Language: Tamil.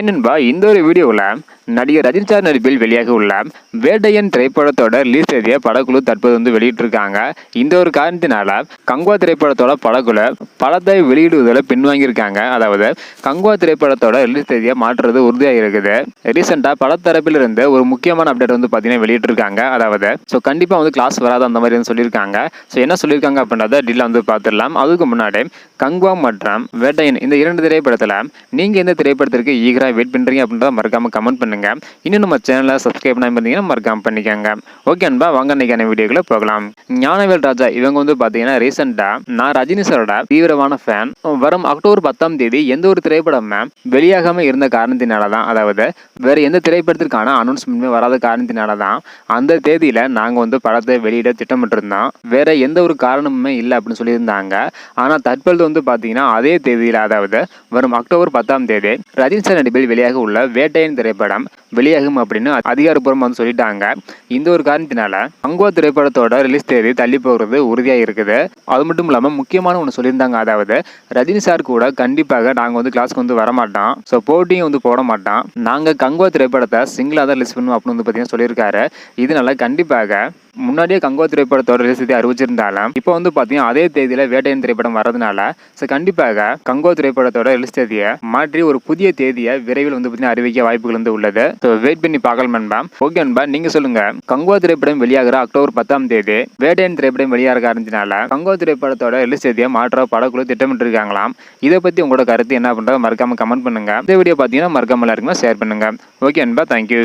ஹாய் நண்பா இந்த ஒரு வீடியோவில் நடிகர் ரஜினி சார் நடிப்பில் வெளியாக உள்ள வேட்டையன் திரைப்படத்தோட ரிலீஸ் தேதியை படக்குழு தற்போது வந்து வெளியிட்டிருக்காங்க. இந்த ஒரு காரணத்தினால கங்குவா திரைப்படத்தோட படக்குழு படத்தை வெளியிடுவதில் பின்வாங்கியிருக்காங்க. அதாவது கங்குவா திரைப்படத்தோட ரிலீஸ் தேதியை மாற்றுறது உறுதியாக இருக்குது. ரீசெண்டாக படத்தரப்பில் இருந்து ஒரு முக்கியமான அப்டேட் வந்து பார்த்தீங்கன்னா வெளியிட்டிருக்காங்க. அதாவது ஸோ கண்டிப்பாக வந்து கிளாஸ் வராது அந்த மாதிரி வந்து சொல்லியிருக்காங்க. ஸோ என்ன சொல்லியிருக்காங்க அப்படின்றத டீலாக வந்து பார்த்துடலாம் அதுக்கு முன்னாடி கங்குவா மற்றும் வேட்டையன் இந்த இரண்டு திரைப்படத்தில் நீங்கள் எந்த திரைப்படத்திற்கு ஈகராக வெயிட் பண்ணுறீங்க அப்படின்றத மறக்காமல் கமெண்ட் பண்ணுங்க. இன்னும் நம்ம சேனலை சப்ஸ்கிரைப் பண்ணாமல் இருந்தீங்கன்னா மறக்காமல் பண்ணிக்கோங்க. ஓகே அன்பா வாங்க அன்னைக்கான வீடியோக்குள்ள போகலாம். ஞானவேல் ராஜா இவங்க வந்து பார்த்தீங்கன்னா ரீசெண்டாக நான் ரஜினி சாரோட தீவிரமான ஃபேன் வரும் அக்டோபர் பத்தாம் தேதி எந்த ஒரு திரைப்படமே வெளியாகாமல் இருந்த காரணத்தினால தான் அதாவது வேறு எந்த திரைப்படத்திற்கான அனௌன்ஸ்மெண்ட்டுமே வராத காரணத்தினால தான் அந்த தேதியில் நாங்கள் வந்து படத்தை வெளியிட திட்டமிட்டிருந்தோம். வேறு எந்த ஒரு காரணமுமே இல்லை அப்படின்னு சொல்லியிருந்தாங்க. ஆனால் தற்பொழுது வந்து பார்த்தீங்கன்னா அதே தேதியில் அதாவது வரும் அக்டோபர் பத்தாம் தேதி ரஜினி சார் நடிப்பில் வெளியாக உள்ள வேட்டையன் திரைப்படம் வெளியாகும் அப்படின்னு அதிகாரப்பூர்வம் வந்து சொல்லிட்டாங்க. இந்த ஒரு காரணத்தினால அங்குவா திரைப்படத்தோட ரிலீஸ் தேதி தள்ளி போகிறது உறுதியாக இருக்குது. அது மட்டும் இல்லாமல் முக்கியமான ஒன்று சொல்லியிருந்தாங்க. அதாவது ரஜினி சார் கூட கண்டிப்பாக நாங்கள் வந்து கிளாஸ்க்கு வந்து வரமாட்டோம் ஸோ போட்டியும் வந்து போட மாட்டோம். நாங்கள் கங்குவா திரைப்படத்தை சிங்கிளாக தான் ரிலீஸ் பண்ணுவோம் அப்படின்னு வந்து பார்த்தீங்கன்னா சொல்லியிருக்காரு. இதனால கண்டிப்பாக முன்னாடியே கங்கோ திரைப்படத்தோட ரிலீஸ் தேதி அறிவிச்சிருந்தாலும். இப்போ வந்து பார்த்தீங்கன்னா அதே தேதியில் வேட்டையன் திரைப்படம் வரதுனால ஸோ கண்டிப்பாக கங்கோ திரைப்படத்தோட ரிலீஸ் தேதியை மாற்றி ஒரு புதிய தேதியை விரைவில் வந்து பார்த்தீங்கன்னா அறிவிக்க வாய்ப்புகள் வந்து உள்ளது. ஸோ வெயிட் பண்ணி பார்க்கலாம் நண்பா. ஓகே நண்பா நீங்கள் சொல்லுங்கள் கங்கோ திரைப்படம் வெளியாகிற அக்டோபர் பத்தாம் தேதி வேட்டையன் திரைப்படம் வெளியாக காரணத்தினால கங்கோ திரைப்படத்தோட ரிலீஸ் தேதியை மாற்ற படக்குழு திட்டமிட்டிருக்காங்களாம். இதை பற்றி உங்களோட கருத்து என்ன பண்ணுறது மறக்காமல் கமெண்ட் பண்ணுங்க. இந்த வீடியோ பார்த்தீங்கன்னா மறக்காமல் எல்லாருக்குமே ஷேர் பண்ணுங்க. ஓகே நண்பா தேங்க்யூ